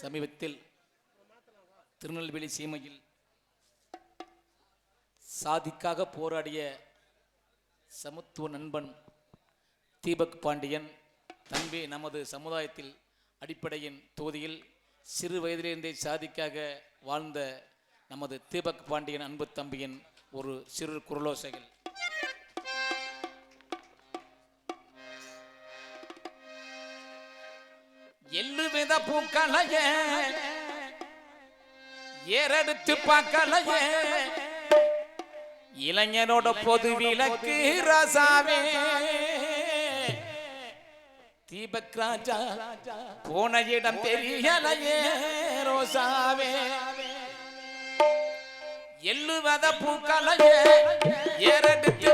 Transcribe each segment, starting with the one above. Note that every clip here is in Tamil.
சமீபத்தில் திருநெல்வேலி சீமையில் சாதிக்காக போராடிய சமத்துவ நண்பன் தீபக் பாண்டியன் தம்பி நமது சமுதாயத்தில் அடிப்படையின் தொகுதியில் சிறு வயதிலிருந்தே சாதிக்காக வாழ்ந்த நமது தீபக் பாண்டியன் அன்பு தம்பியின் ஒரு சிறு குரலோசைகள். எள்ளு வித பூக்களைய. ஏறெடுத்து பார்க்கலைய இளைஞனோட பொது விளக்கு ராசாவே. தீபக் ராஜா போன இடம் தெரியலையே ரோசாவே. எள்ளு வத ஏறெடுத்து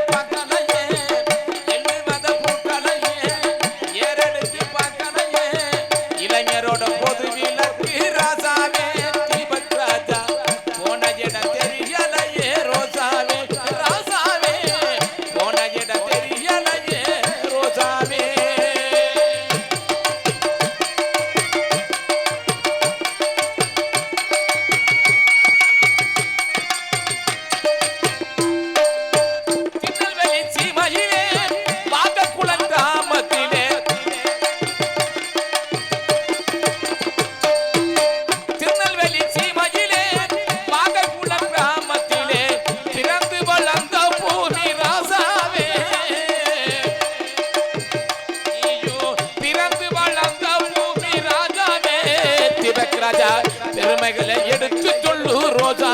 ராஜா பெருமைகளை எடுத்து சொல்லு ரோஜா.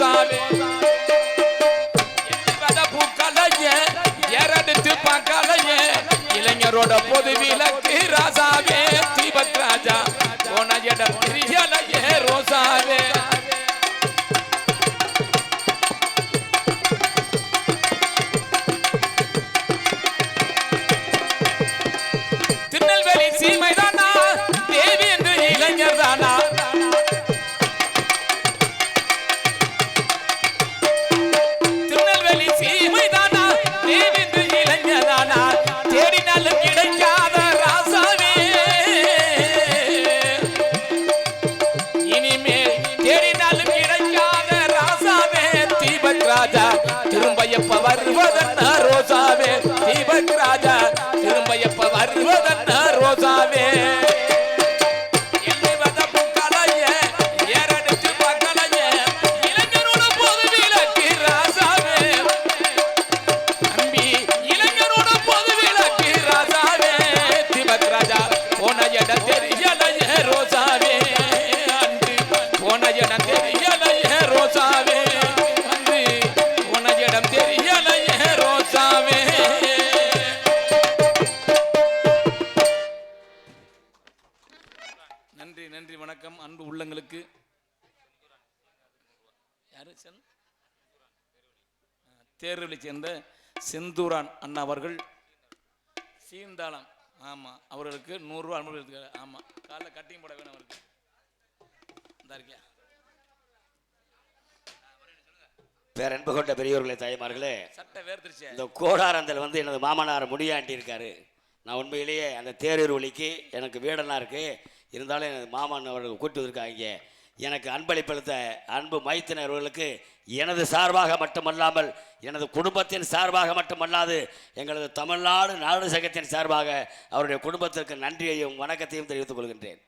சாமி பூக்கலையே எரடுத்து பக்கலையே இளைஞரோட பொது விளக்கு எப்ப வருவதென்ன? வணக்கம் அன்பு உள்ளங்களுக்கு. யாரு? சேர்ந்த செந்தூரான் அண்ணா அவர்கள். சீந்தாளம். ஆமாம் அவர்களுக்கு நூறுரூவா அனுமதி ஆமாம் காலைல கட்டிங் போட வேணும் அவருக்கு. இந்த இருக்கியா? பேரன்பு கொண்ட பெரியவர்களே தாய்மார்களே சட்டை வேர்த்துருச்சு. இந்த கோடாரந்தல் வந்து எனது மாமனார் முடியாண்டி இருக்காரு நான் உண்மையிலேயே அந்த தேரூர் ஒலிக்கு எனக்கு வீடெல்லாம் இருக்குது இருந்தாலும் எனது மாமன் அவர்கள் கூட்டு இருக்காங்க எனக்கு அன்பளிப்பளித்த அன்பு மைத்தினர்களுக்கு எனது சார்பாக மட்டுமல்லாமல் எனது குடும்பத்தின் சார்பாக மட்டுமல்லாது எங்களது தமிழ்நாடு நாடு சங்கத்தின் சார்பாக அவருடைய குடும்பத்திற்கு நன்றியையும் வணக்கத்தையும் தெரிவித்துக் கொள்கின்றேன்.